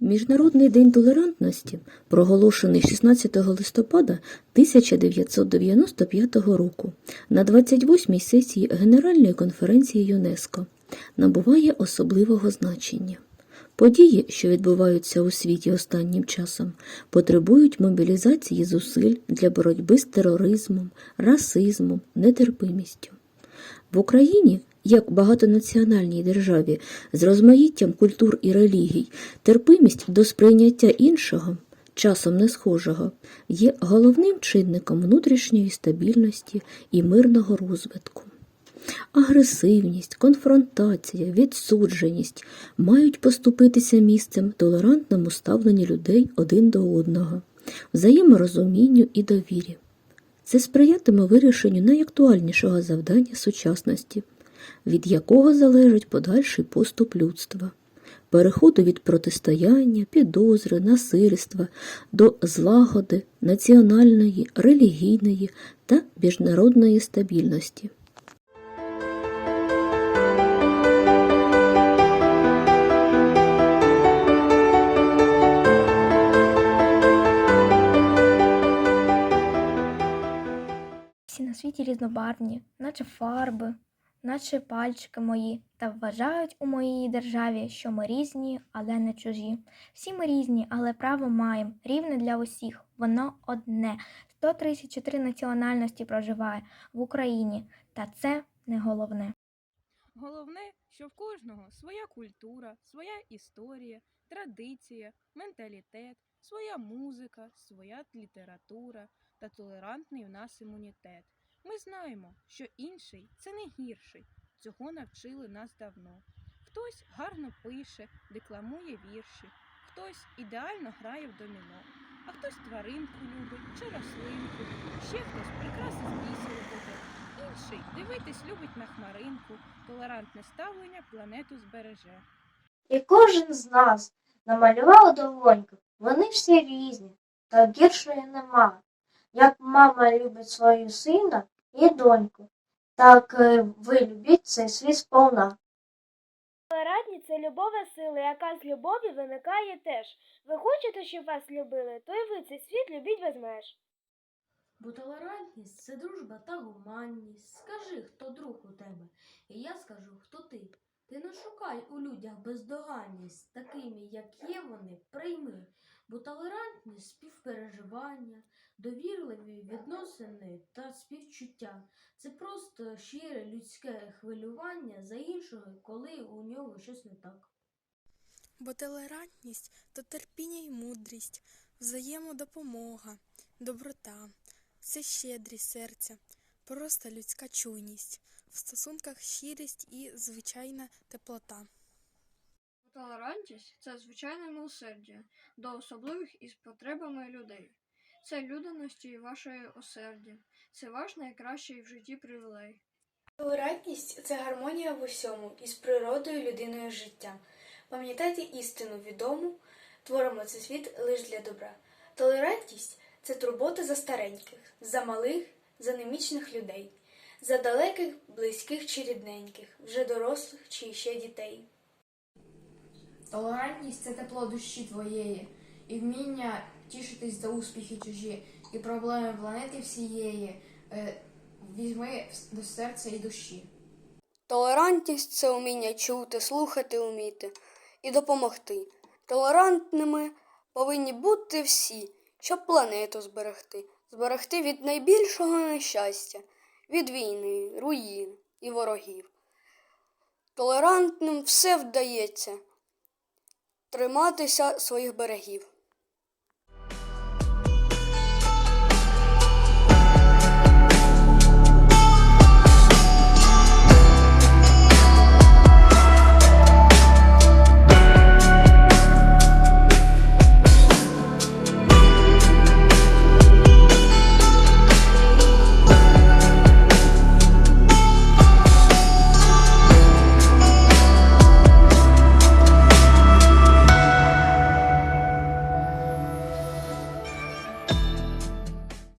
Міжнародний день толерантності проголошений 16 листопада 1995 року на 28-й сесії Генеральної конференції ЮНЕСКО набуває особливого значення. Події, що відбуваються у світі останнім часом, потребують мобілізації зусиль для боротьби з тероризмом, расизмом, нетерпимістю. В Україні, як багатонаціональній державі з розмаїттям культур і релігій, терпимість до сприйняття іншого, часом не схожого, є головним чинником внутрішньої стабільності і мирного розвитку. Агресивність, конфронтація, відсудженість мають поступитися місцем толерантному ставленню людей один до одного, взаєморозумінню і довірі. Це сприятиме вирішенню найактуальнішого завдання сучасності, від якого залежить подальший поступ людства, переходу від протистояння, підозри, насильства до злагоди, національної, релігійної та міжнародної стабільності. Всі на світі різнобарвні, наче фарби, наче пальчики мої, та вважають у моїй державі, що ми різні, але не чужі. Всі ми різні, але право маємо, рівне для усіх, воно одне. 134 національності проживає в Україні, та це не головне. Головне, що в кожного своя культура, своя історія, традиція, менталітет, своя музика, своя література та толерантний у нас імунітет. Ми знаємо, що інший це не гірший. Цього навчили нас давно. Хтось гарно пише, декламує вірші, хтось ідеально грає в доміно, а хтось тваринку любить чи рослинку, ще хтось прикраси з буде. Інший дивитись любить на хмаринку, толерантне ставлення планету збереже. І кожен з нас намалював долоньку. Вони всі різні, та гіршої нема. Як мама любить свою сина і доньку, так е, ви любіть цей світ сповна. Радні – це любова сила, яка з любові виникає теж. Ви хочете, щоб вас любили, то й ви цей світ любіть без меж. Бо толерантність це дружба та гуманність. Скажи, хто друг у тебе, і я скажу, хто ти. Ти не шукай у людях бездоганність, такими, як є вони, прийми. Бо толерантність співпереживання, довірливі відносини та співчуття це просто щире людське хвилювання за іншого, коли у нього щось не так. Бо толерантність то терпіння й мудрість, взаємодопомога, доброта, це щедрість серця, просто людська чуйність, в стосунках щирість і звичайна теплота. Толерантність це звичайне милосердя до особливих із потребами людей. Це людяності і вашої осердя. Це ваш найкращий в житті привілей. Толерантність це гармонія в усьому із природою людиною життя. Пам'ятайте істину відому, творимо цей світ лише для добра. Толерантність це турбота за стареньких, за малих, за немічних людей, за далеких, близьких чи рідненьких, вже дорослих чи ще дітей. Толерантність це тепло душі твоєї, і вміння тішитись за успіхи чужі, і проблеми планети всієї е, візьми до серця і душі. Толерантність це вміння чути, слухати вміти і допомогти. Толерантними повинні бути всі, щоб планету зберегти, зберегти від найбільшого нещастя, від війни, руїн і ворогів. Толерантним все вдається триматися своїх берегів.